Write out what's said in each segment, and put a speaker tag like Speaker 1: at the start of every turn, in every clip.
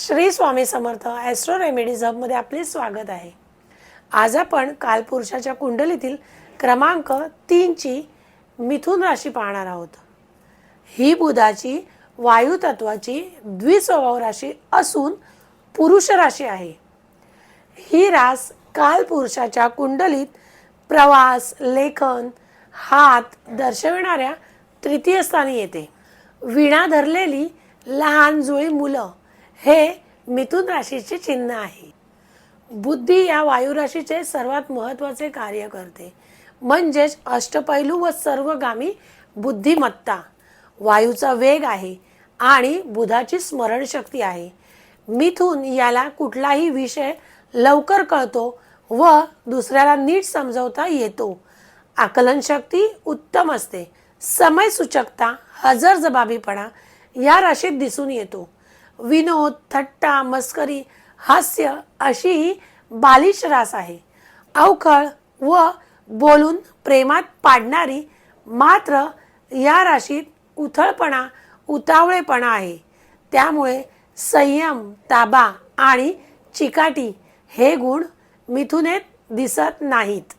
Speaker 1: Shri Swami Samarth astro remedies हबमध्ये आपले स्वागत आहे. आज आपण कालपुरुषाच्या कुंडलीतील क्रमांक तीनची मिथुन राशी पाहणार आहोत. ही बुधाची वायू तत्वाची द्विस्वभाव राशी असून पुरुष राशी आहे. ही रास कालपुरुषाच्या कुंडलीत प्रवास लेखन हात दर्शविणाऱ्या तृतीय स्थानी येते. विणा धरलेली लहान जुळी मुलं हे मिथुन राशीचे चिन्ह आहे. बुद्धी या वायुराशीचे सर्वात महत्त्वाचे कार्य करते. म्हणजेच अष्टपैलू व सर्वगामी बुद्धिमत्ता. वायूचा वेग आहे आणि बुधाची स्मरणशक्ती आहे. मिथून याला कुठलाही विषय लवकर कळतो व दुसऱ्याला नीट समजवता येतो. आकलनशक्ती उत्तम असते. समय सूचकता हजरजबाबीपणा या राशीत दिसून येतो. विनोद थट्टा मस्करी हास्य अशी ही बालिश रास आहे. अवखळ व बोलून प्रेमात पाडणारी मात्र या राशीत उथळपणा उतावळेपणा आहे. त्यामुळे संयम ताबा आणि चिकाटी हे गुण मिथुनेत दिसत नाहीत.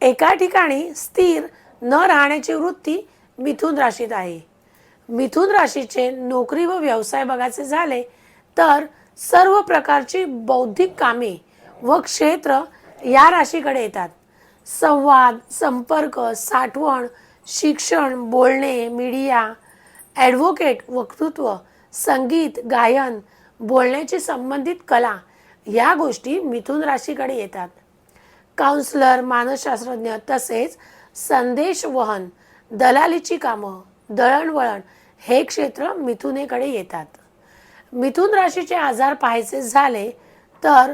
Speaker 1: एका ठिकाणी स्थिर न राहण्याची वृत्ती मिथुन राशीत आहे. मिथुन राशीचे नोकरी व व्यवसाय बघायचे झाले तर सर्व प्रकारची बौद्धिक कामे व क्षेत्र या राशीकडे येतात. संवाद संपर्क साठवण शिक्षण बोलणे मीडिया ॲडव्होकेट वक्तृत्व संगीत गायन बोलण्याची संबंधित कला या गोष्टी मिथुन राशीकडे येतात. काउन्सलर मानसशास्त्रज्ञ तसेच संदेश वहन दलालीची कामं दळणवळण हे क्षेत्र मिथुनेकडे येतात. मिथुन राशीचे आजार पाहायचे झाले तर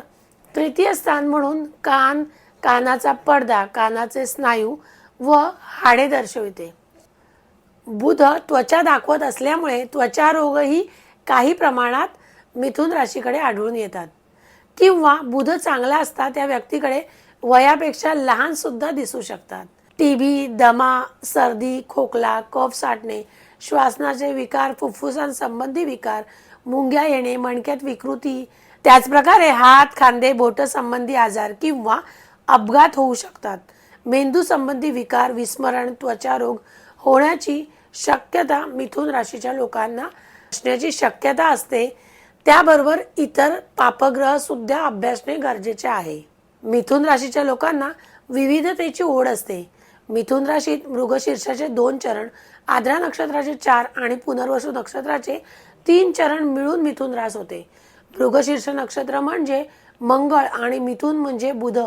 Speaker 1: तृतीय स्थान म्हणून कान कानाचा पडदा कानाचे स्नायू व हाडे दर्शविते. बुध त्वचा दाखवत असल्यामुळे त्वचा रोगही काही प्रमाणात मिथुन राशीकडे आढळून येतात. किंवा बुध चांगला असता त्या व्यक्तीकडे वयापेक्षा लहानसुद्धा दिसू शकतात. टी बी दमा सर्दी खोकला कफ साठणे श्वासनाचे विकार फुफ्फुसांसंबंधी विकार मुंग्या येणे मणक्यात विकृती त्याचप्रकारे हात खांदे बोट संबंधी आजार किंवा अपघात होऊ शकतात. मेंदू संबंधी विकार विस्मरण त्वचा रोग होण्याची शक्यता मिथुन राशीच्या लोकांना असण्याची शक्यता असते. त्याबरोबर इतर पापग्रह सुद्धा अभ्यासणे गरजेचे आहे. मिथुन राशीच्या लोकांना विविधतेची ओढ असते. मिथुन राशीत मृगशीर्षाचे दोन चरण आद्रा नक्षत्राचे चार आणि पुनर्वसू नक्षत्राचे तीन चरण मिळून मिथुन रास होते. मृगशीर्ष नक्षत्र म्हणजे मंगळ आणि मिथुन म्हणजे बुध.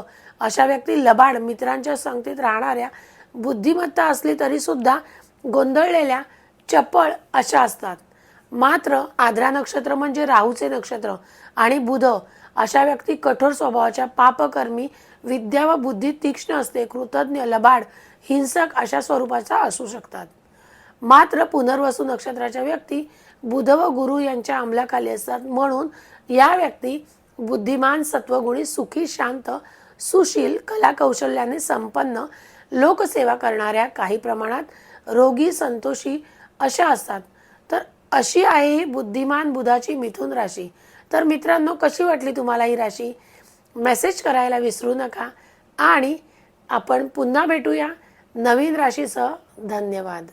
Speaker 1: अशा व्यक्ती लबाड मित्रांच्या संगतीत राहणाऱ्या बुद्धिमत्ता असली तरी सुद्धा गोंधळलेल्या चपळ अशा असतात. मात्र आद्रा नक्षत्र म्हणजे राहूचे नक्षत्र आणि बुध अशा व्यक्ती कठोर स्वभावाच्या पापकर्मी विद्या व बुद्धी तीक्ष्ण असते कृतज्ञ लबाड हिंसक अशा स्वरूपाचा असू शकतात. मात्र पुनर्वसू नक्षत्राच्या व्यक्ती बुध व गुरु यांच्या अंमलाखाली असतात म्हणून या व्यक्ती बुद्धिमान सत्वगुणी सुखी शांत सुशील कला कौशल्याने संपन्न लोकसेवा करणाऱ्या काही प्रमाणात रोगी संतोषी अशा असतात. तर अशी आहे बुद्धिमान बुधाची मिथुन राशी. तर मित्रांनो कशी वाटली तुम्हाला ही राशी? मेसेज करायला विसरू नका आणि आपण पुन्हा भेटूया नवीन राशीसह. धन्यवाद.